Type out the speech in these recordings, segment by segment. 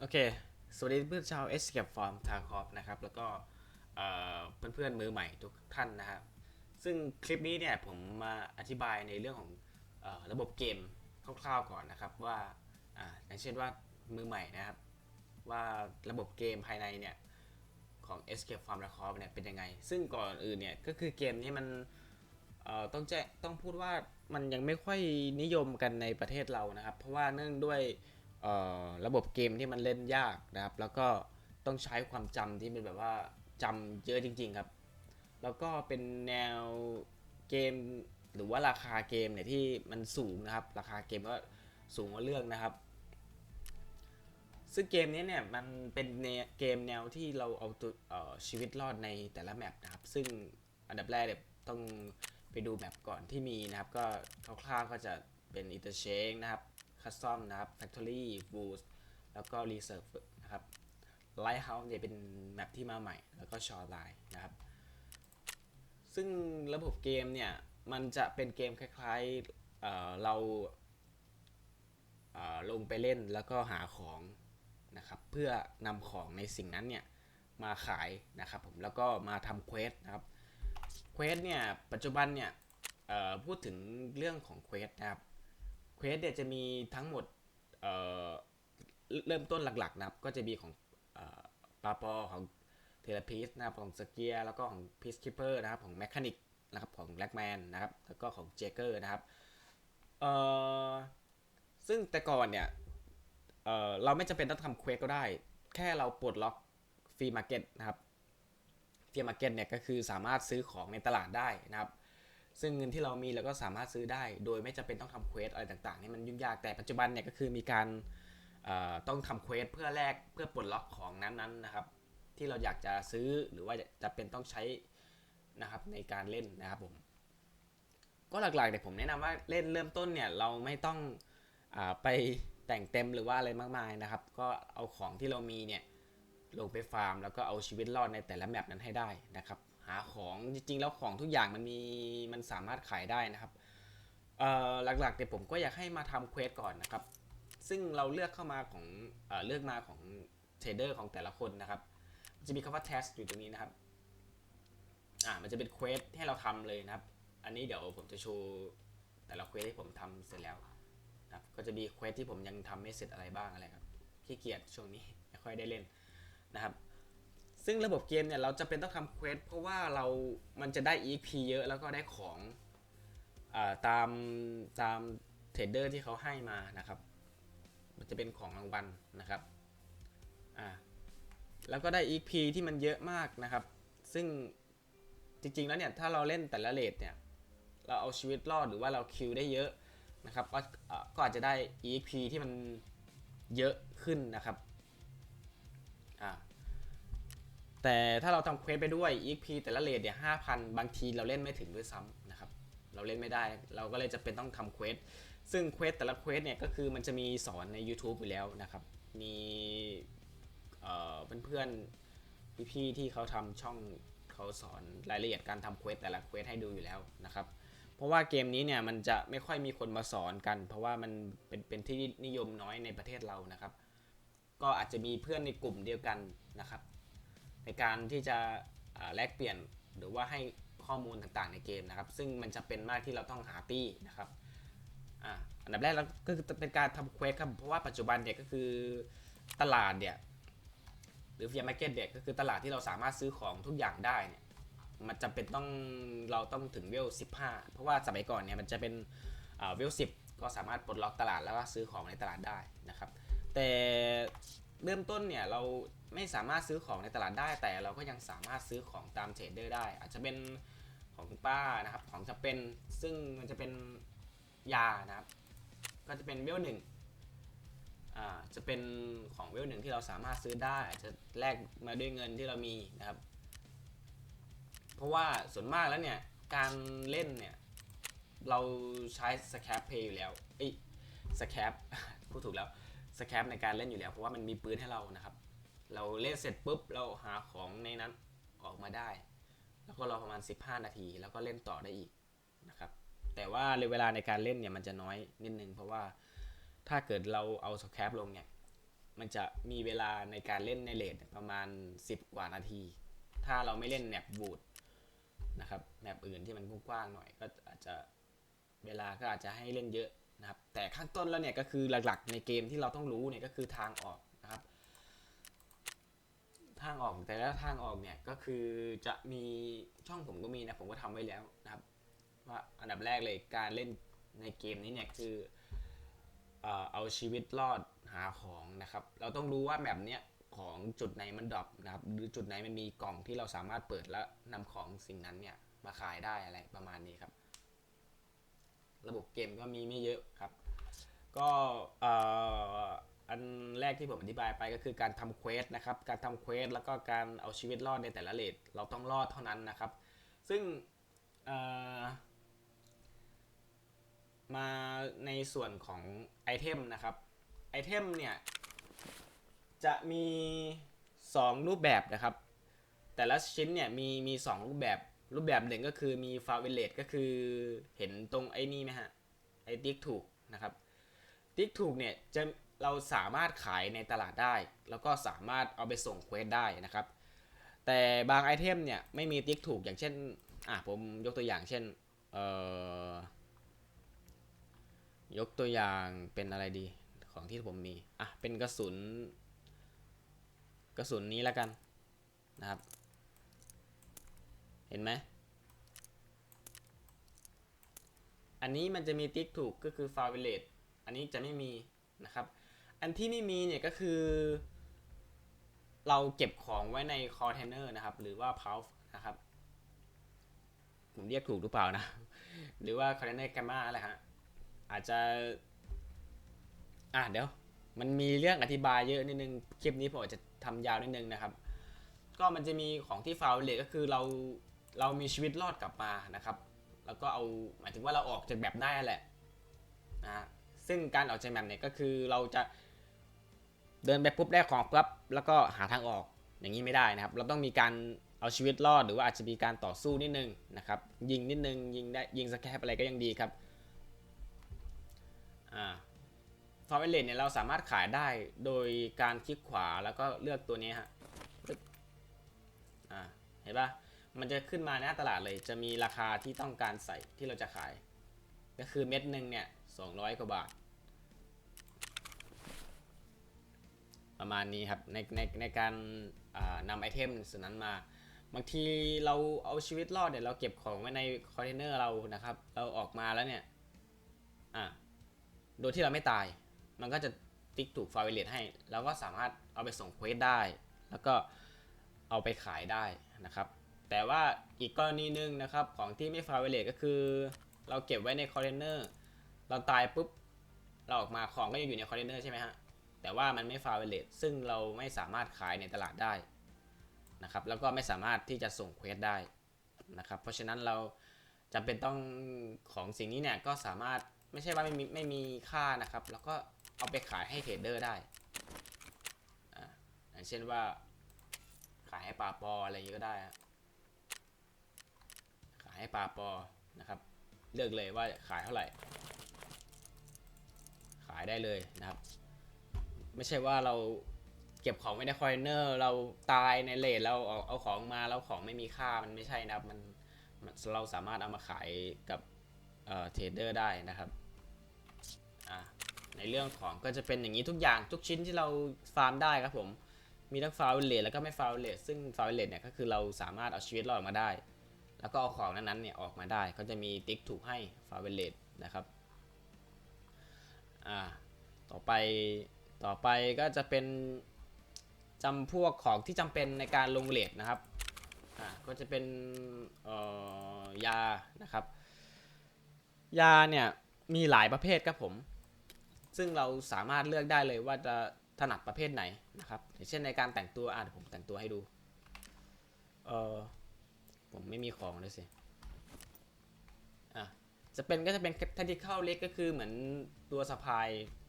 โอเค สวัสดีเพื่อนชาว Escape from Tarkov นะครับ แล้วก็เอ่อนเพื่อนมือใหม่ทุกท่านนะครับ ซึ่งคลิปนี้เนี่ยผมมาอธิบายในเรื่องของอระบบเกมคร่าวๆก่อนนะครับว่าออย่างเช่นว่ามือใหม่นะครับ ว่าระบบเกมภายในเนี่ยของ Escape from Tarkov เนี่ยเป็นยังไง ซึ่งก่อนอื่นเนี่ยก็คือเกมนี้มันต้องแจ้ต้องพูดว่ามันยังไม่ค่อยนิยมกันในประเทศเรานะครับ เพราะว่าเนื่องด้วย ระบบเกมที่มันเล่นยากนะครับ แล้วก็ต้องใช้ความจำที่เป็นแบบว่าจำเยอะจริง ๆครับ แล้วก็เป็นแนวเกมหรือว่าราคาเกมเนี่ยที่มันสูงนะครับ ราคาเกมก็สูงกว่าเรื่องนะครับ ซึ่งเกมนี้เนี่ยมันเป็นเกมแนวที่เราเอาตัวชีวิตรอดในแต่ละแมปนะครับ ซึ่งอันดับแรกเนี่ยต้องไปดูแมปก่อนที่มีนะครับ ก็คร่าวๆก็จะเป็น interchange นะครับ custom นะครับ factory boost แล้วก็ reserve นะครับ lighthouse เนี่ยเป็นแมปที่มาใหม่ แล้วก็ shoreline นะครับ ซึ่งระบบเกมเนี่ย มันจะเป็นเกมคล้ายๆเเราเลงไปเล่นแล้วก็หาของนะครับ เพื่อนำของในสิ่งนั้นเนี่ย มาขายนะครับผม แล้วก็มาทำเควสนะครับ เควสเนี่ย ปัจจุบันเนี่ยพูดถึงเรื่องของเควสนะครับ เควสเนี่ยจะมีทั้งหมดเเริ่มต้นหลักๆนะครับ ก็จะมีของอปาปอของเทเลพีสนะครับของสเกียแล้วก็ของพีซคิปเปอร์นะครับของแมคานิกนะครับของแบล็กแมนนะครับแล้วก็ของเจเกอร์นะครับเอ่อซึ่งแต่ก่อนเนี่ยเอ่อเราไม่จำเป็นต้องทำเควสก็ได้ แค่เราปลดล็อกฟรีมาร์เก็ตนะครับฟรีมาร์เก็ตเนี่ยก็คือสามารถซื้อของในตลาดได้นะครับ ซึ่งเงินที่เรามีเราก็สามารถซื้อได้ โดยไม่จำเป็นต้องทำเควสอะไรต่างๆนี่มันยุ่งยากแต่ปัจจุบันเนี่ยก็คือมีการต้องทำเควสเพื่อแลกเพื่อปลดล็อกของนั้นๆนะครับ ที่เราอยากจะซื้อหรือว่าจะเป็นต้องใช้นะครับในการเล่นนะครับผมก็หลักๆเนี่ยผมแนะนำว่าเล่นเริ่มต้นเนี่ยเราไม่ต้องอไปแต่งเต็มหรือว่าอะไรมากมายนะครับ ก็เอาของที่เรามีเนี่ยลงไปฟาร์ม แล้วก็เอาชีวิตรอดในแต่ละแมปนั้นให้ได้นะครับ หาของจริงๆ แล้วของทุกอย่างมันมีมันสามารถขายได้นะครับเอ่อหลักๆเนี่ยผมก็อยากให้มาทำเควสก่อนนะครับ ซึ่งเราเลือกเข้ามาของเอ่อเลือกมาของเทรดเดอร์ของแต่ละคนนะครับ จะมีคำว่า test อยู่ตรงนี้นะครับอ่ามันจะเป็นเควสให้เราทำเลยนะครับ อันนี้เดี๋ยวผมจะโชว์แต่ละเควสที่ผมทำเสร็จแล้วนะครับก็จะมีเควสที่ผมยังทำไม่เสร็จอะไรบ้างอะไรครับขี้เกียจช่วงนี้ไม่ค่อยได้เล่นนะครับ ซึ่งระบบเกมเนี่ยเราจะเป็นต้องทำเควสเพราะว่าเรา มันจะได้ EP เยอะแล้วก็ได้ของอ่าตามตามเทรดเดอร์ที่เขาให้มานะครับ มันจะเป็นของรางวัลนะครับอ่าแล้วก็ได้ EP ที่มันเยอะมากนะครับ ซึ่งจริงๆแล้วเนี่ยถ้าเราเล่นแต่ละเลทเนี่ยเราเอาชีวิตรอดหรือว่าเราคิวได้เยอะนะครับก็ก็อาจจะได้ EP ที่มันเยอะขึ้นนะครับ แต่ถ้าเราทำเควสไปด้วย EP แต่ละเลทเนี่ยห้าพันบางทีเราเล่นไม่ถึงด้วยซ้ำนะครับ เราเล่นไม่ได้ เราก็เลยจะเป็นต้องทำเควส ซึ่งเควสแต่ละเควสเนี่ยก็คือมันจะมีสอนใน YouTube อยู่แล้วนะครับ มีเอ่อเพื่อนๆพี่ๆที่เขาทำช่องเขาสอนรายละเอียดการทำเควสแต่ละเควสให้ดูอยู่แล้วนะครับ เพราะว่าเกมนี้เนี่ยมันจะไม่ค่อยมีคนมาสอนกัน เพราะว่ามันเป็นเป็นที่นิยมน้อยในประเทศเรานะครับ ก็อาจจะมีเพื่อนในกลุ่มเดียวกันนะครับ ในการที่จะแลกเปลี่ยนหรือว่าให้ข้อมูลต่างๆในเกมนะครับ ซึ่งมันจะเป็นมากที่เราต้องหาตี้นะครับอ่าอันดับแรกเราก็คือเป็นการทำเควสครับเพราะว่าปัจจุบันเนี่ยก็คือตลาดเนี่ยหรือเฟียมาร์เก็ตเนี่ยก็คือตลาดที่เราสามารถซื้อของทุกอย่างได้เนี่ยมันจำเป็นต้องเราต้องถึงเวล 15 เพราะว่าสมัยก่อนเนี่ยมันจะเป็นเวล 10 ก็สามารถปลดล็อกตลาดแล้วก็ซื้อของในตลาดได้นะครับ แต่ เริ่มต้นเนี่ยเราไม่สามารถซื้อของในตลาดได้ แต่เราก็ยังสามารถซื้อของตามเทรดเดอร์ได้ อาจจะเป็นของคุณป้านะครับ ของจะเป็นซึ่งมันจะเป็นยานะครับ ก็จะเป็นเวลหนึ่งอ่าจะเป็นของเวลหนึ่งที่เราสามารถซื้อได้ อาจจะแลกมาด้วยเงินที่เรามีนะครับ เพราะว่าส่วนมากแล้วเนี่ยการเล่นเนี่ยเราใช้สแคปเพย์อยู่แล้วเอ้สแคปพูดถูกแล้ว สแคปในการเล่นอยู่แล้วเพราะว่ามันมีปืนให้เรานะครับ เราเล่นเสร็จปุ๊บเราหาของในนั้นออกมาได้ แล้วก็รอประมาณ 15 นาที แล้วก็เล่นต่อได้อีกนะครับแต่ว่าเวลาในการเล่นเนี่ยมันจะน้อยนิดนึงเพราะว่าถ้าเกิดเราเอาสแคปลงเนี่ยมันจะมีเวลาในการเล่นในเลทประมาณ 10 กว่านาที ถ้าเราไม่เล่นแมปบูดนะครับแมปอื่นที่มันกว้างๆหน่อยก็อาจจะเวลาก็อาจจะให้เล่นเยอะ นะครับแต่ข้างต้นแล้วเนี่ยก็คือหลักๆในเกมที่เราต้องรู้เนี่ยก็คือทางออกนะครับ ทางออกแต่ละทางออกเนี่ยก็คือจะมีช่องผมก็มีนะผมก็ทำไว้แล้วนะครับว่าอันดับแรกเลยการเล่นในเกมนี้เนี่ยคือเอ่อเอาชีวิตรอดหาของนะครับ เราต้องรู้ว่าแบบเนี้ยของจุดไหนมันดรอปนะครับ หรือจุดไหนมันมีกล่องที่เราสามารถเปิดแล้วนำของสิ่งนั้นเนี่ยมาขายได้อะไรประมาณนี้ครับ ระบบเกมก็มีไม่เยอะครับ ก็ออันแรกที่ผมอธิบายไปก็คือการทำเควสนะครับ การทำเควสแล้วก็การเอาชีวิตรอดในแต่ละเลทเราต้องรอดเท่านั้นนะครับ ซึ่งมาในส่วนของไอเทมนะครับ ไอเทมเนี่ย จะมี 2 รูปแบบนะครับ แต่ละชิ้นเนี่ยมีมี 2 รูปแบบ รูปแบบหนึ่งก็คือมีฟาเวเลตก็คือเห็นตรงไอ้นี่ไหมฮะ ไอ้ติ๊กถูกนะครับ ติ๊กถูกเนี่ยจะเราสามารถขายในตลาดได้ แล้วก็สามารถเอาไปส่งเควสได้นะครับ แต่บางไอเทมเนี่ยไม่มีติ๊กถูกอย่างเช่นอะผมยกตัวอย่างเช่นเอ่อยกตัวอย่างเป็นอะไรดีของที่ผมมีอะเป็นกระสุน กระสุนนี้แล้วกันนะครับ เห็นไหม อันนี้มันจะมีติ๊กถูกก็คือฟาเวเลตอันนี้จะไม่มีนะครับ อันที่ไม่มีเนี่ยก็คือ เราเก็บของไว้ในคอนเทนเนอร์นะครับ หรือว่าพาวนะครับ ผมเรียกถูกหรือเปล่านะ หรือว่าคอนเทนเนอร์แกมมาอะไรฮะ อาจจะ อะเดี๋ยว มันมีเรื่องอธิบายเยอะนิดนึง คลิปนี้ผมอาจจะทำยาวนิดนึงนะครับ ก็มันจะมีของที่ฟาวเลตก็คือเรา เรามีชีวิตรอดกลับมานะครับ แล้วก็เอาหมายถึงว่าเราออกจากแบบได้แหละนะซึ่งการออกจากแบบเนี่ยก็คือเราจะเดินไปปุ๊บได้ของปั๊บแล้วก็หาทางออกอย่างนี้ไม่ได้นะครับ เราต้องมีการเอาชีวิตรอดหรือว่าอาจจะมีการต่อสู้นิดนึงนะครับยิงนิดนึงยิงได้ยิงสแคปอะไรก็ยังดีครับอ่าฟาร์เวลเลนเนี่ยเราสามารถขายได้โดยการคลิกขวาแล้วก็เลือกตัวนี้ฮะอ่าเห็นปะ มันจะขึ้นมาหน้าตลาดเลย จะมีราคาที่ต้องการใส่ที่เราจะขาย ก็คือเม็ดหนึ่งเนี่ยสองร้อยกว่าบาท ประมาณนี้ครับในในในการนำไอเทมส่วนนั้นมา บางทีเราเอาชีวิตรอดเนี่ยเราเก็บของไว้ในคอนเทนเนอร์เรานะครับ เราออกมาแล้วเนี่ยอ่าโดยที่เราไม่ตาย มันก็จะติ๊กถูกฟาเวเลตให้แล้วก็สามารถเอาไปส่งเควสได้ แล้วก็เอาไปขายได้นะครับ แต่ว่าอีกกรณีหนึ่งนะครับของที่ไม่ฟาเวเลตก็คือ เราเก็บไว้ในคอนเทนเนอร์เราตายปุ๊บเราออกมาของก็ยังอยู่ในคอนเทนเนอร์ใช่ไหมฮะแต่ว่ามันไม่ฟาเวเลตซึ่งเราไม่สามารถขายในตลาดได้นะครับแล้วก็ไม่สามารถที่จะส่งเควสได้นะครับเพราะฉะนั้นเราจำเป็นต้องของสิ่งนี้เนี่ยก็สามารถไม่ใช่ว่าไม่มีไม่มีค่านะครับ แล้วก็เอาไปขายให้เทรดเดอร์ได้อ่าอย่างเช่นว่าขายให้ปลาปออะไรอย่างนี้ก็ได้ ให้ปลาปอนะครับเลือกเลยว่าขายเท่าไหร่ ขายได้เลยนะครับ ไม่ใช่ว่าเราเก็บของไว้ในคอยเนอร์เราตายในเลทเราเอาเอาของมาแล้วของไม่มีค่ามันไม่ใช่นะครับมันเราสามารถเอามาขายกับเอ่อเทรดเดอร์ได้นะครับอ่าในเรื่องของก็จะเป็นอย่างนี้ทุกอย่างทุกชิ้นที่เราฟาร์มได้ครับผมมีทั้งฟาวเลตแล้วก็ไม่ฟาวเลตซึ่งฟาวเลตเนี่ยก็คือเราสามารถเอาชีวิตรอดมาได้ แล้วก็เอาของนั้นๆเนี่ยออกมาได้ก็จะมีติ๊กถูกให้ฟาเวเลตนะครับอ่าต่อไปต่อไปก็จะเป็นจำพวกของที่จำเป็นในการลงเลทนะครับอ่าก็จะเป็นเอ่อยานะครับ ยาเนี่ยมีหลายประเภทครับผม ซึ่งเราสามารถเลือกได้เลยว่าจะถนัดประเภทไหนนะครับอย่างเช่นในการแต่งตัวอะเดี๋ยวผมแต่งตัวให้ดูเออ ผมไม่มีของเลยสิ อะ จะเป็นก็จะเป็น tactical leg ก็คือเหมือนตัวสะพาย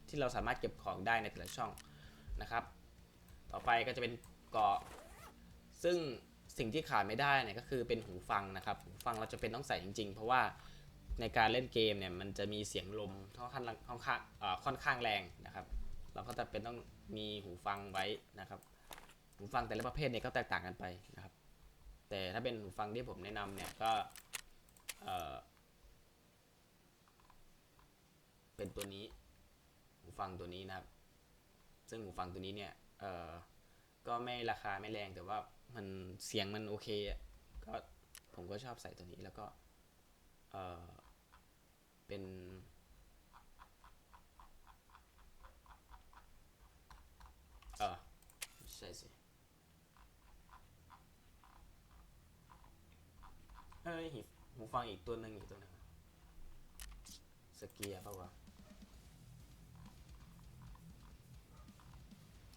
ที่เราสามารถเก็บของได้ในแต่ละช่องนะครับ ต่อไปก็จะเป็นเกาะ ซึ่งสิ่งที่ขาดไม่ได้เนี่ยก็คือเป็นหูฟังนะครับ หูฟังเราจะเป็นต้องใส่จริง ๆ เพราะว่าในการเล่นเกมเนี่ยมันจะมีเสียงลมค่อนข้างค่อนข้างเอ่อค่อนข้างแรงนะครับเเราก็จะเป็นต้องมีหูฟังไว้นะครับ หูฟังแต่ละประเภทเนี่ยก็แตกต่างกันไปนะครับ แต่ถ้าเป็นหูฟังที่ผมแนะนำเนี่ยก็เออเป็นตัวนี้ หูฟังตัวนี้นะครับ ซึ่งหูฟังตัวนี้เนี่ยเออก็ไม่ราคาไม่แรงแต่ว่ามันเสียงมันโอเคอะก็ผมก็ชอบใส่ตัวนี้แล้วก็เออเป็นเออใช่สิ เอ้ยหูหูฟังอีกตัวหนึ่งอีกตัวหนึ่งสเกียร์เปล่าวะ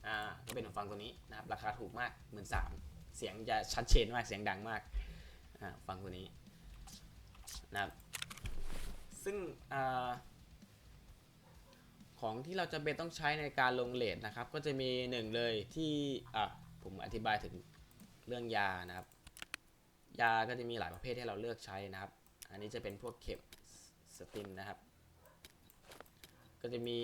อ่าก็เป็นหูฟังตัวนี้นะครับราคาถูกมากหมื่นสามเสียงจะชัดเจนมากเสียงดังมากอ่าฟังตัวนี้นะครับซึ่งอ่าของที่เราจะเป็นต้องใช้ในการลงเลทนะครับ ก็จะมีหนึ่งเลยที่อะผมอธิบายถึงเรื่องยานะครับ ยาก็จะมีหลายประเภทให้เราเลือกใช้นะครับ อันนี้จะเป็นพวกเข็มสตินนะครับ ก็จะมี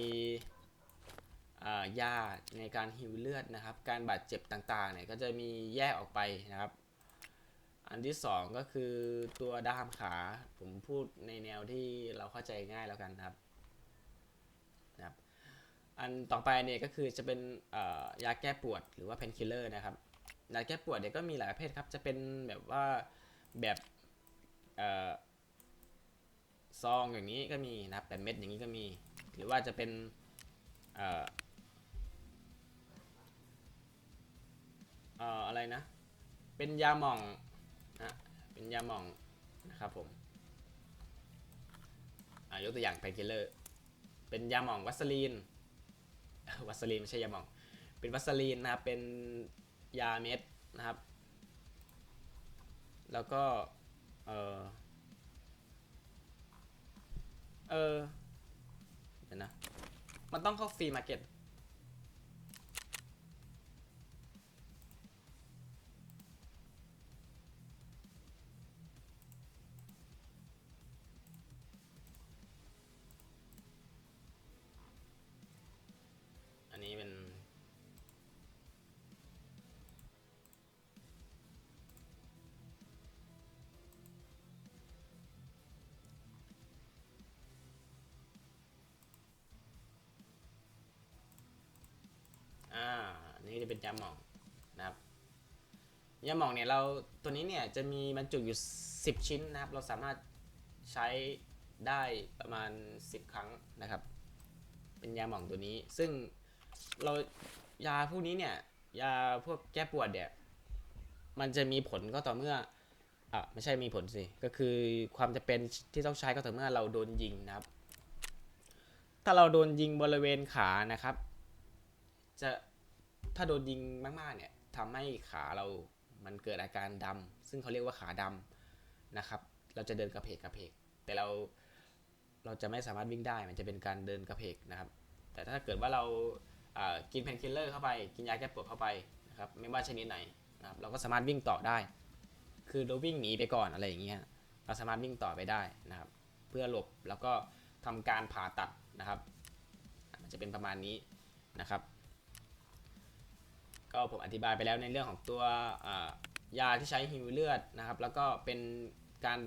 ยาในการฮิวเลือดนะครับ การบาดเจ็บต่างๆเนี่ยก็จะมีแยกออกไปนะครับ อันที่สองก็คือตัวด้ามขา ผมพูดในแนวที่เราเข้าใจง่ายแล้วกันนะครับนะครับ อันต่อไปเนี่ยก็คือจะเป็นยาแก้ปวดหรือว่าเพนคิลเลอร์นะครับ ยาแก้ปวดเนี่ยก็มีหลายประเภทครับ จะเป็นแบบว่าแบบเอ่อซองอย่างนี้ก็มีนะครับแบบเม็ดอย่างนี้ก็มี หรือว่าจะเป็นเอ่อเอ่ออะไรนะ เป็นยาหม่องนะเป็นยาหม่องนะครับผมอายกตัวอย่างเพนคิลเลอร์เป็นยาหม่องวัสลีนวัสลีนไม่ใช่ยาหม่อง เป็นวัสลีนนะครับเป็น ยาเม็ดนะครับ แล้วก็ เออเออเดี๋ยวนะ มันต้องเข้าฟรีมาร์เก็ต นี่จะเป็นยาหม่องนะครับยาหม่องเนี่ยเราตัวนี้เนี่ยจะมีบรรจุอยู่ 10 ชิ้นนะครับ เราสามารถใช้ได้ประมาณ 10 ครั้งนะครับ เป็นยาหม่องตัวนี้ ซึ่งเรายาพวกนี้เนี่ยยาพวกแก้ปวดเนี่ยมันจะมีผลก็ต่อเมื่ออะไม่ใช่มีผลสิ ก็คือความจะเป็นที่ต้องใช้ก็ต่อเมื่อเราโดนยิงนะครับ ถ้าเราโดนยิงบริเวณขานะครับ จะ ถ้าโดนยิงมากๆเนี่ยทำให้ขาเรามันเกิดอาการดำซึ่งเขาเรียกว่าขาดำนะครับ เราจะเดินกระเพกกระเพก แต่เราเราจะไม่สามารถวิ่งได้ มันจะเป็นการเดินกระเพกนะครับ แต่ถ้าเกิดว่าเรากินเพนคิลเลอร์เข้าไป กินยาแก้ปวดเข้าไปนะครับ ไม่ว่าชนิดไหนนะครับ เราก็สามารถวิ่งต่อได้ คือเราวิ่งหนีไปก่อนอะไรอย่างเงี้ย เราสามารถวิ่งต่อไปได้นะครับ เพื่อหลบแล้วก็ทำการผ่าตัดนะครับ มันจะเป็นประมาณนี้นะครับ ก็ผมอธิบายไปแล้วในเรื่องของตัวยาที่ใช้ฮิวเลือดนะครับ แล้วก็เป็นการ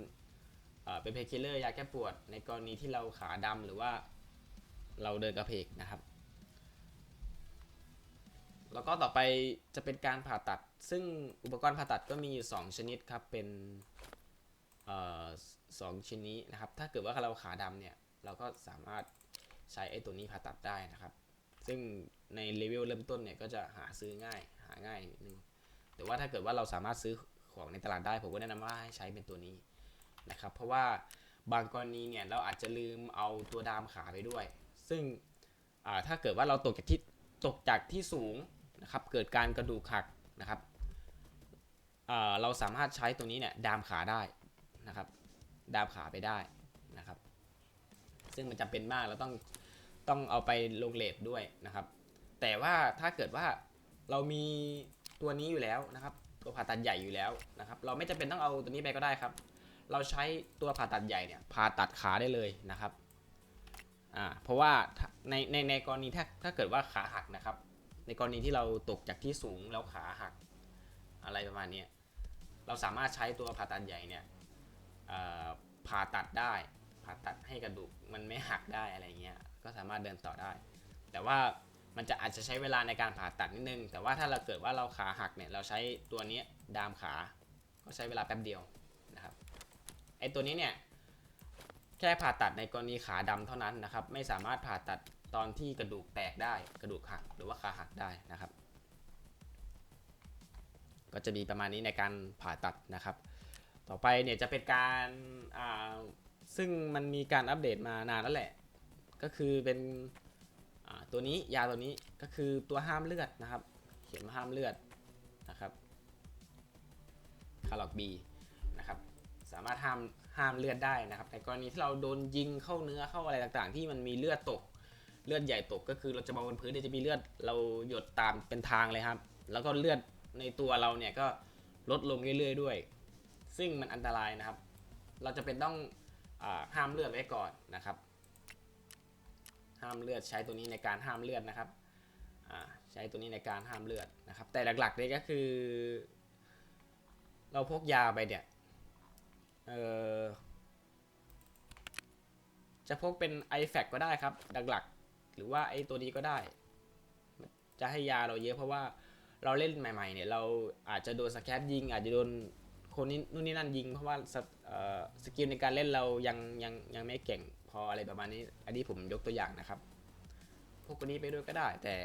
เป็นเพคิลเลอร์ยาแก้ปวด ในกรณีที่เราขาดำหรือว่าเราเดินกระเพกนะครับ แล้วก็ต่อไปจะเป็นการผ่าตัด ซึ่งอุปกรณ์ผ่าตัดก็มีอยู่ 2 ชนิดครับ เป็นสองชิ้นนี้นะครับ ถ้าเกิดว่าเราขาดำเนี่ย เราก็สามารถใช้ไอ้ตัวนี้ผ่าตัดได้นะครับ ซึ่ง ในเลเวลเริ่มต้นเนี่ยก็จะหาซื้อง่ายหาง่ายนิดนึงแต่ว่าถ้าเกิดว่าเราสามารถซื้อของในตลาดได้ผมก็แนะนำว่าให้ใช้เป็นตัวนี้นะครับเพราะว่าบางกรณีเนี่ยเราอาจจะลืมเอาตัวดามขาไปด้วย ซึ่งอ่าถ้าเกิดว่าเราตกจากที่ตกจากที่สูงนะครับเกิดการกระดูกหักนะครับอ่าเราสามารถใช้ตัวนี้เนี่ยดามขาได้นะครับ ดามขาไปได้นะครับ ซึ่งมันจำเป็นมากเราต้องต้องเอาไปลงเลทด้วยนะครับ แต่ว่าถ้าเกิดว่าเรามีตัวนี้อยู่แล้วนะครับ ตัวผ่าตัดใหญ่อยู่แล้วนะครับ เราไม่จำเป็นต้องเอาตัวนี้ไปก็ได้ครับ เราใช้ตัวผ่าตัดใหญ่เนี่ยผ่าตัดขาได้เลยนะครับอ่าเพราะว่าในในในกรณีถ้าถ้าเกิดว่าขาหักนะครับ ในกรณีที่เราตกจากที่สูงแล้วขาหักอะไรประมาณนี้เราสามารถใช้ตัวผ่าตัดใหญ่เนี่ยผ่าตัดได้ผ่าตัดให้กระดูกมันไม่หักได้อะไรเงี้ยก็สามารถเดินต่อได้ แต่ว่า มันจะอาจจะใช้เวลาในการผ่าตัดนิดนึง แต่ว่าถ้าเราเกิดว่าเราขาหักเนี่ยเราใช้ตัวนี้ดามขา ก็ใช้เวลาแป๊บเดียวนะครับไอตัวนี้เนี่ยแค่ผ่าตัดในกรณีขาดำเท่านั้นนะครับ ไม่สามารถผ่าตัดตอนที่กระดูกแตกได้ กระดูกหักหรือว่าขาหักได้นะครับ ก็จะมีประมาณนี้ในการผ่าตัดนะครับ ต่อไปเนี่ยจะเป็นการอ่าซึ่งมันมีการอัปเดตมานานแล้วแหละ ก็คือเป็น ตัวนี้ยาตัวนี้ก็คือตัวห้ามเลือดนะครับ เขียนว่าห้ามเลือดนะครับคาร์ลอกบีนะครับสามารถห้ามห้ามเลือดได้นะครับในกรณีที่เราโดนยิงเข้าเนื้อเข้าอะไรต่างๆ ที่มันมีเลือดตกเลือดใหญ่ตกก็คือเราจะมองบนพื้นจะมีเลือดเราหยดตามเป็นทางเลยครับ แล้วก็เลือดในตัวเราเนี่ยก็ลดลงเรื่อยๆด้วย ซึ่งมันอันตรายนะครับ เราจะเป็นต้องอห้ามเลือดไว้ก่อนนะครับ ห้ามเลือดใช้ตัวนี้ในการห้ามเลือดนะครับใช้ตัวนี้ในการห้ามเลือดนะครับ แต่หลักๆเลยก็คือ เราพกยาไปเนี่ยจะพกเป็น i f a c ก็ได้ครับ หลักๆ หรือว่าไอตัวนี้ก็ได้ จะให้ยาเราเยอะเพราะว่าเราเล่นใหม่ๆเนี่ยเราอาจจะโดนสแคปยิง อาจจะโดนคนนี้นู่นนี่นั่นยิง เพราะว่าสสกิลในการเล่นเรายังยังยังไม่เก่ง พออะไรประมาณนี้ อันนี้ผมยกตัวอย่างนะครับ พวกนี้ไปด้วยก็ได้ แต่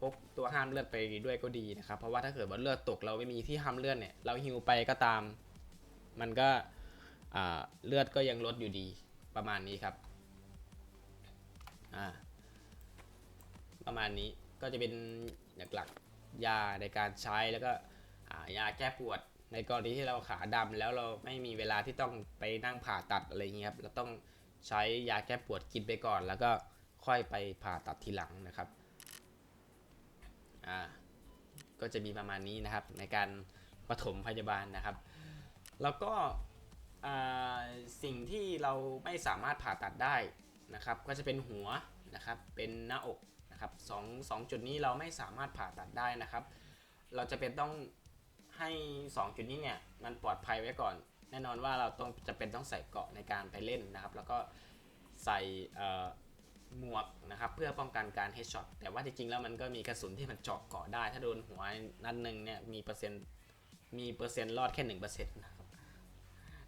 พกตัวห้ามเลือดไปด้วยก็ดีนะครับ เพราะว่าถ้าเกิดว่าเลือดตกเราไม่มีที่ห้ามเลือดเนี่ย เราฮิวไปก็ตาม มันก็เลือดก็ยังลดอยู่ดีประมาณนี้ครับประมาณนี้ก็จะเป็นหลักๆยาในการใช้แล้วก็ยาแก้ปวดในกรณีที่เราขาดำแล้วเราไม่มีเวลาที่ต้องไปนั่งผ่าตัดอะไรอย่างเงี้ยครับเราต้อง ใช้ยาแก้ปวดกินไปก่อน แล้วก็ค่อยไปผ่าตัดทีหลังนะครับอ่าก็จะมีประมาณนี้นะครับ ในการปฐมพยาบาลนะครับ แล้วก็อ่าสิ่งที่เราไม่สามารถผ่าตัดได้นะครับ ก็จะเป็นหัวนะครับเป็นหน้าอกนะครับสองสองจุดนี้เราไม่สามารถผ่าตัดได้นะครับ เราจะเป็นต้องให้ 2 จุดนี้เนี่ยมันปลอดภัยไว้ก่อน แน่นอนว่าเราต้องจะเป็นต้องใส่เกราะในการไปเล่นนะครับ แล้วก็ใส่หมวกนะครับเพื่อป้องกันการเฮดช็อตแต่ว่าจริงๆแล้วมันก็มีกระสุนที่มันเจาะเกราะได้ ถ้าโดนหัวนัดหนึ่งเนี่ยมีเปอร์เซ็นต์มีเปอร์เซ็นต์รอดแค่หนึ่งเปอร์เซ็นต์นะครับ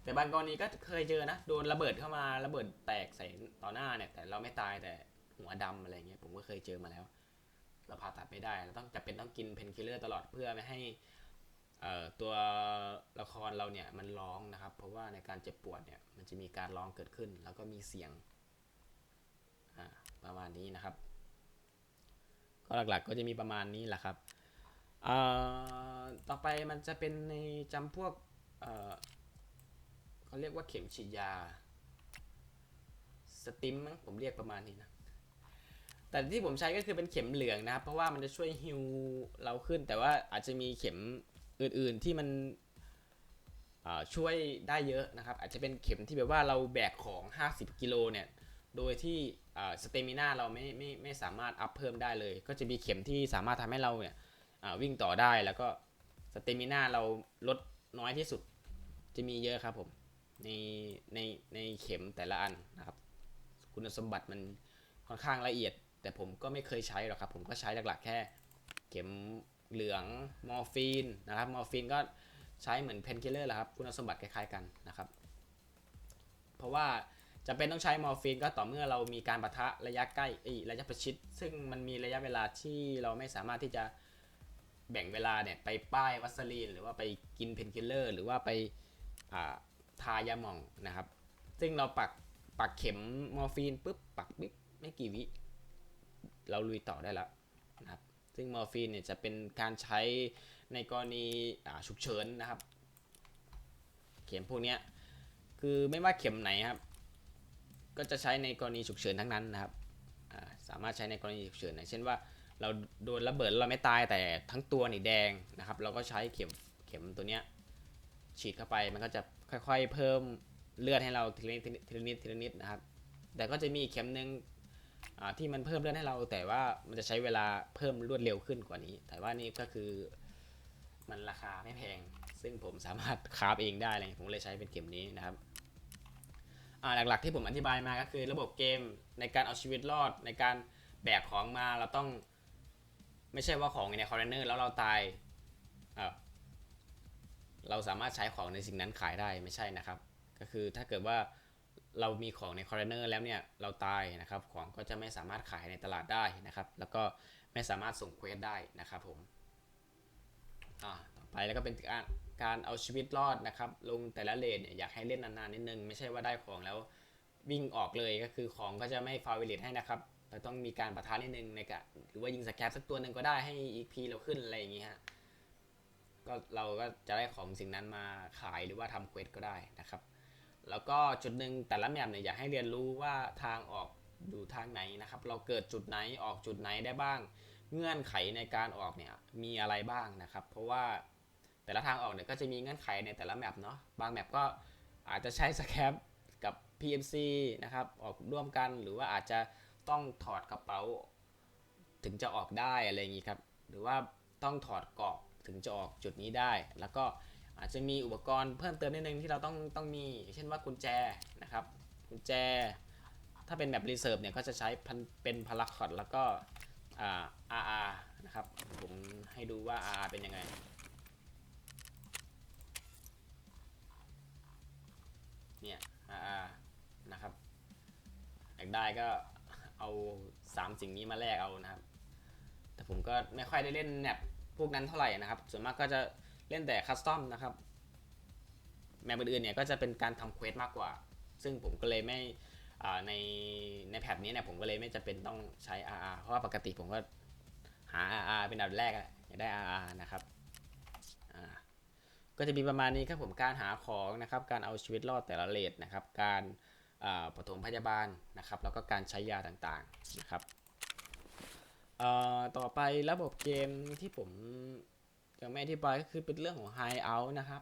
แต่บางกรณีก็เคยเจอนะโดนระเบิดเข้ามาระเบิดแตกใส่ต่อหน้าเนี่ยแต่เราไม่ตายแต่หัวดำอะไรเงี้ยผมก็เคยเจอมาแล้ว เราผ่าตัดไม่ได้เราต้องจะเป็นต้องกินเพนคิลเลอร์ตลอดเพื่อไม่ให้ ตัวละครเราเนี่ยมันร้องนะครับ เพราะว่าในการเจ็บปวดเนี่ยมันจะมีการร้องเกิดขึ้น แล้วก็มีเสียงประมาณนี้นะครับ ก็หลักๆก็จะมีประมาณนี้แหละครับต่อไปมันจะเป็นในจำพวกเอ่อเขาเรียกว่าเข็มฉีดยาสติมมั้งผมเรียกประมาณนี้นะแต่ที่ผมใช้ก็คือเป็นเข็มเหลืองนะครับ เพราะว่ามันจะช่วยฮิวเราขึ้น แต่ว่าอาจจะมีเข็ม อื่นๆที่มันช่วยได้เยอะนะครับ อาจจะเป็นเข็มที่แบบว่าเราแบกของ 50 กิโลเนี่ย โดยที่สเตมินาเราไม่ไม่ไม่สามารถอัพเพิ่มได้เลย ก็จะมีเข็มที่สามารถทำให้เราเนี่ยวิ่งต่อได้แล้วก็สเตมินาเราลดน้อยที่สุด จะมีเยอะครับผมในในในเข็มแต่ละอันนะครับ คุณสมบัติมันค่อนข้างละเอียด แต่ผมก็ไม่เคยใช้หรอกครับ ผมก็ใช้หลักๆแค่เข็ม เหลืองมอร์ฟีนนะครับมอร์ฟีนก็ใช้เหมือนเพนคิลเลอร์แหละครับคุณสมบัติคล้ายๆกันนะครับ เพราะว่าจะเป็นต้องใช้มอร์ฟีนก็ต่อเมื่อเรามีการปะทะระยะใกล้ระยะประชิด ซึ่งมันมีระยะเวลาที่เราไม่สามารถที่จะแบ่งเวลาเนี่ยไปป้ายวัสลีน หรือว่าไปกินเพนคิลเลอร์ หรือว่าไปาทายาหม่องนะครับ ซึ่งเราปักปักเข็มมอร์ฟีนปุ๊บปักปิ๊บไม่กี่วิ เราลุยต่อได้แล้ว ซึ่งมอร์ฟีนเนี่ยจะเป็นการใช้ในกรณีฉุกเฉินนะครับ เข็มพวกนี้คือไม่ว่าเข็มไหนครับ ก็จะใช้ในกรณีฉุกเฉินทั้งนั้นนะครับสามารถใช้ในกรณีฉุกเฉินอย่างเช่นว่าเราโดนระเบิดเราไม่ตายแต่ทั้งตัวนี่แดงนะครับ เราก็ใช้เข็มเข็มตัวเนี้ยฉีดเข้าไปมันก็จะค่อยๆ เพิ่มเลือดให้เราทีละนิดทีละนิดทีละนิดนะครับ แต่ก็จะมีเข็มหนึ่ง ที่มันเพิ่มเลือดให้เรา แต่ว่ามันจะใช้เวลาเพิ่มรวดเร็วขึ้นกว่านี้ แต่ว่านี่ก็คือมันราคาไม่แพง ซึ่งผมสามารถคราฟเองได้เลย ผมเลยใช้เป็นเกมนี้นะครับหลักๆที่ผมอธิบายมาก็คือระบบเกมในการเอาชีวิตรอด ในการแบกของมาเราต้อง ไม่ใช่ว่าของในคอนเทนเนอร์แล้วเราตายเอ่อเราสามารถใช้ของในสิ่งนั้นขายได้ไม่ใช่นะครับ ก็คือถ้าเกิดว่า เรามีของในคอนเทนเนอร์แล้วเนี่ยเราตายนะครับ ของก็จะไม่สามารถขายในตลาดได้นะครับ แล้วก็ไม่สามารถส่งเควสได้นะครับผมต่อไปแล้วก็เป็นการการเอาชีวิตรอดนะครับ ลงแต่ละเลนเนี่ยอยากให้เล่นนานๆนิดนึง ไม่ใช่ว่าได้ของแล้ววิ่งออกเลยก็คือของก็จะไม่ฟาวเวลตให้นะครับเราต้องมีการประทานนิดนึงในกะหรือว่ายิงสแคปสักตัวหนึ่งก็ได้ให้ EP เราขึ้นอะไรอย่างเงี้ยฮะก็เราก็จะได้ของสิ่งนั้นมาขายหรือว่าทำเควสก็ได้นะครับ แล้วก็จุดหนึ่งแต่ละแมปเนี่ยอยากให้เรียนรู้ว่าทางออกอยู่ทางไหนนะครับ เราเกิดจุดไหนออกจุดไหนได้บ้าง เงื่อนไขในการออกเนี่ยมีอะไรบ้างนะครับ เพราะว่าแต่ละทางออกเนี่ยก็จะมีเงื่อนไขในแต่ละแมปเนาะบางแมปก็อาจจะใช้สแคปกับ PMC นะครับออกร่วมกันหรือว่าอาจจะต้องถอดกระเป๋า ถึงจะออกได้อะไรอย่างนี้ครับ หรือว่าต้องถอดเกาะถึงจะออกจุดนี้ได้ แล้วก็ อาจจะมีอุปกรณ์เพิ่มเติมนิดนึงที่เราต้องต้องมี เช่นว่ากุญแจนะครับกุญแจ ถ้าเป็นแบบรีเซิร์ฟเนี่ยก็จะใช้เป็นพาราคอตแล้วก็อ่า RR นะครับ ผมให้ดูว่า RR เป็นยังไงเนี่ย RR นะครับอยากได้ก็เอา3สิ่งนี้มาแลกเอานะครับ แต่ผมก็ไม่ค่อยได้เล่นแมปพวกนั้นเท่าไหร่นะครับ ส่วนมากก็จะ เล่นแต่คัสตอมนะครับ แมปอื่นๆเนี่ยก็จะเป็นการทำเควสมากกว่า ซึ่งผมก็เลยไม่ในในแพทนี้เนี่ยผมก็เลยไม่จะเป็นต้องใช้ RR เพราะว่าปกติผมก็หา RR เป็นอันดับแรกอะอยากได้ RR นะครับก็จะมีประมาณนี้ครับผมการหาของนะครับ การเอาชีวิตรอดแต่ละเลทนะครับ การปฐมพยาบาลนะครับ แล้วก็การใช้ยาต่างๆนะครับต่อไประบบเกมที่ผม ยังไม่อธิบายก็คือเป็นเรื่องของ High Out นะครับ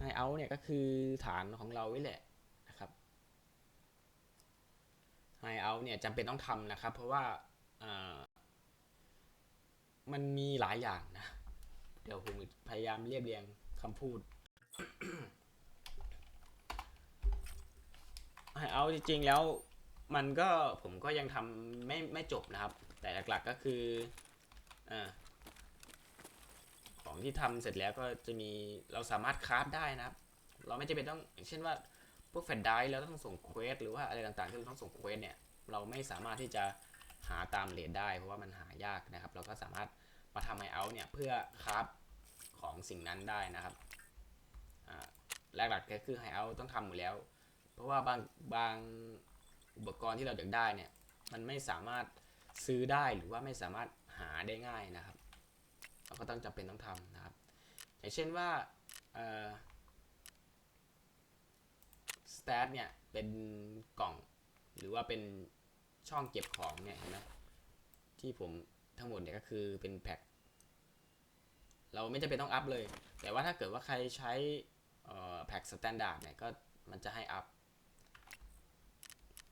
High Out เนี่ยก็คือฐานของเราไว้แหละนะครับ High Out เนี่ยจำเป็นต้องทำนะครับ เพราะว่ามันมีหลายอย่างนะ เดี๋ยวผมพยายามเรียบเรียงคำพูด High Out จริงๆแล้วมันก็ผมก็ยังทำไม่ไม่จบนะครับ แต่หลักๆก็คืออ่า ที่ทำเสร็จแล้วก็จะมีเราสามารถคราฟได้นะครับ เราไม่จำเป็นต้องอย่างเช่นว่าพวกแฟนไดร์แล้วต้องส่งเควสหรือว่าอะไรต่างๆที่เราต้องส่งเควสเนี่ยเราไม่สามารถที่จะหาตามเลทได้ เพราะว่ามันหายากนะครับ เราก็สามารถมาทำไอเอาเนี่ยเพื่อคราฟของสิ่งนั้นได้นะครับแรกหลักก็คือไฮเอาต้องทำอยู่แล้ว เพราะว่าบางบางอุปกรณ์ที่เราอยากได้เนี่ยมันไม่สามารถซื้อได้หรือว่าไม่สามารถหาได้ง่ายนะครับ เราก็ต้องจำเป็นต้องทำนะครับ อย่างเช่นว่าสแตทเนี่ย เป็นกล่องหรือว่าเป็นช่องเก็บของเนี่ยเห็นไหมที่ผมทั้งหมดเนี่ยก็คือเป็นแพ็คเราไม่จำเป็นต้องอัพเลย แต่ว่าถ้าเกิดว่าใครใช้แพ็คสแตนดาร์ดเนี่ยก็มันจะให้อัพ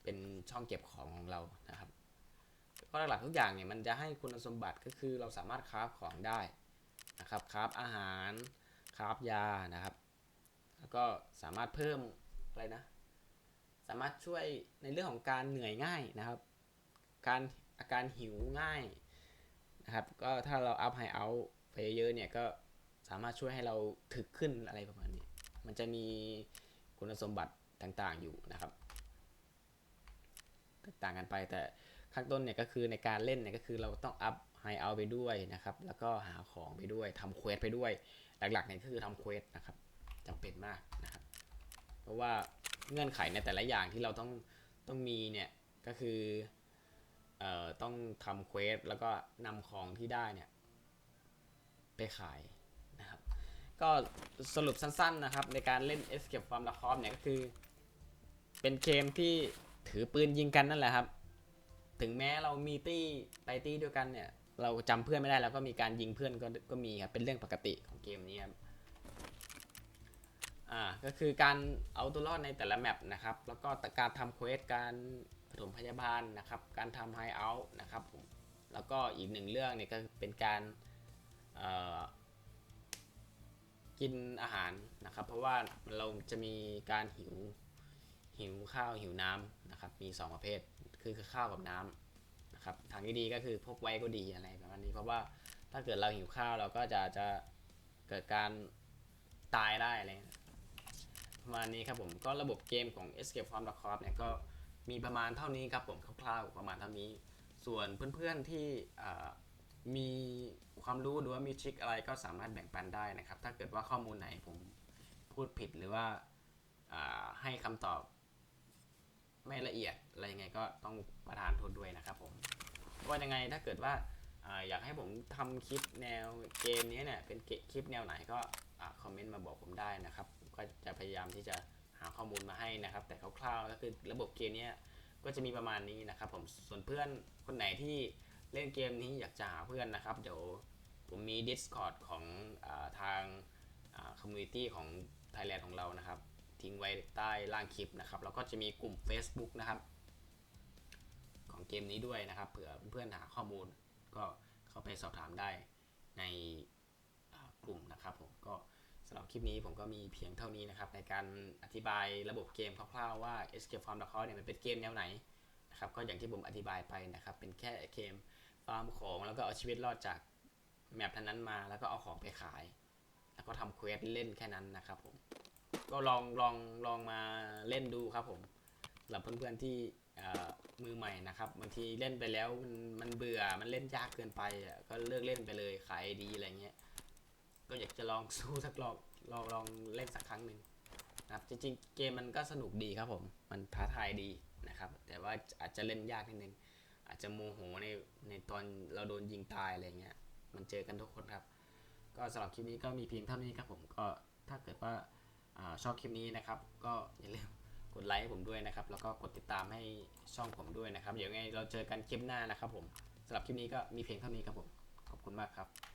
เป็นช่องเก็บของของเรานะครับ ก็หลักๆทุกอย่างเนี่ยมันจะให้คุณสมบัติก็คือเราสามารถคราฟของได้นะครับคราฟอาหารคราฟยานะครับ แล้วก็สามารถเพิ่มอะไรนะ สามารถช่วยในเรื่องของการเหนื่อยง่ายนะครับ การอาการหิวง่ายนะครับ ก็ถ้าเราอัพไฮเอาไปเยอะๆเนี่ยก็สามารถช่วยให้เราถึกขึ้นอะไรประมาณนี้ มันจะมีคุณสมบัติต่างๆอยู่นะครับ ต่างกันไปแต่ ข้างต้นเนี่ยก็คือในการเล่นเนี่ยก็คือเราต้องอัพไฮเอาไปด้วยนะครับ แล้วก็หาของไปด้วยทำเควสไปด้วย หลักๆเนี่ยก็คือทำเควสนะครับจำเป็นมากนะครับ เพราะว่าเงื่อนไขในแต่ละอย่างที่เราต้องต้องมีเนี่ยก็คือเอ่อต้องทำเควสแล้วก็นำของที่ได้เนี่ยไปขายนะครับ ก็สรุปสั้นๆนะครับ ในการเล่น Escape from the Cop เนี่ยก็คือ เป็นเกมที่ถือปืนยิงกันนั่นแหละครับ ถึงแม้เรามีตี้ไปตี้ด้วยกันเนี่ย เราจำเพื่อนไม่ได้แล้วก็มีการยิงเพื่อนก็ก็มีครับเป็นเรื่องปกติของเกมนี้ครับอ่าก็คือการเอาตัวรอดในแต่ละแมปนะครับ แล้วก็การทำเควสการผฐมพยาบาลนะครับ การทำไฮเอาท์นะครับผมแล้วก็อีกหนึ่งเรื่องเนี่ยก็เป็นการกินอาหารนะครับ เพราะว่าเราจะมีการหิวหิวข้าวหิวน้ำนะครับ มี 2 ประเภท คือคือข้าวกับน้ำนะครับทางที่ดีก็คือพกไว้ก็ดีอะไรประมาณนี้ เพราะว่าถ้าเกิดเราหิวข้าวเราก็จะจะเกิดการตายได้อะไรเงี้ยประมาณนี้ครับผมก็ระบบเกมของ Escape from Tarkov เนี่ยก็มีประมาณเท่านี้ครับผมคร่าวๆประมาณเท่านี้ ส่วนเพื่อนๆที่มีความรู้หรือว่ามีทริคอะไรก็สามารถแบ่งปันได้นะครับ ถ้าเกิดว่าข้อมูลไหนผมพูดผิดหรือว่าอ่าให้คำตอบ ไม่ละเอียดอะไรยังไงก็ต้องประทานโทษด้วยนะครับผมว่ายังไงถ้าเกิดว่าอยากให้ผมทำคลิปแนวเกมนี้เนี่ยเป็นคลิปแนวไหนก็คอมเมนต์มาบอกผมได้นะครับ ก็จะพยายามที่จะหาข้อมูลมาให้นะครับ แต่คร่าวๆก็คือระบบเกมนี้ก็จะมีประมาณนี้นะครับ ผมส่วนเพื่อนคนไหนที่เล่นเกมนี้อยากจะหาเพื่อนนะครับ เดี๋ยวผมมี Discord ของอทางคอมมูนิตี้ของ Thailand ของเรานะครับ ทิ้งไว้ใต้ล่างคลิปนะครับแล้วก็จะมีกลุ่ม Facebook นะครับ ของเกมนี้ด้วยนะครับเผื่อเพื่อนหาข้อมูลก็เข้าไปสอบถามได้ในกลุ่มนะครับผมก็สำหรับคลิปนี้ผมก็มีเพียงเท่านี้นะครับ ในการอธิบายระบบเกมคร่าวๆว่า Escape from Tarkov เนี่ยมันเป็นเกมแนวไหนนะครับก็อย่างที่ผมอธิบายไปนะครับ เป็นแค่เกมฟาร์มของแล้วก็เอาชีวิตรอดจากแมปนั้นมาแล้วก็เอาของไปขาย แล้วก็ทำเควสเล่นแค่นั้นนะครับผม ก็ลองลองลองมาเล่นดูครับผมสำหรับเพื่อนๆที่เอ่มือใหม่นะครับบางทีเล่นไปแล้วมันมันเบื่อมันเล่นยากเกินไปอะก็เลิกเล่นไปเลยขายดีอะไรเงี้ยก็อยากจะลองสู้สักลองลองลองเล่นสักครั้งหนึ่งนะครับจริงๆเกมมันก็สนุกดีครับผม มันท้าทายดีนะครับ แต่ว่าอาจจะเล่นยากนิดนึงอาจจะโมโหในในตอนเราโดนยิงตายอะไรเงี้ยมันเจอกันทุกคนครับ ก็สำหรับคลิปนี้ก็มีเพียงเท่านี้ครับผมก็ถ้าเกิดว่า ชอบคลิปนี้นะครับ ก็อย่าลืมกดไลค์ให้ผมด้วยนะครับ แล้วก็กดติดตามให้ช่องผมด้วยนะครับ เดี๋ยวไงเราเจอกันคลิปหน้านะครับผมสำหรับคลิปนี้ก็มีเพียงเท่านี้ครับผม ขอบคุณมากครับ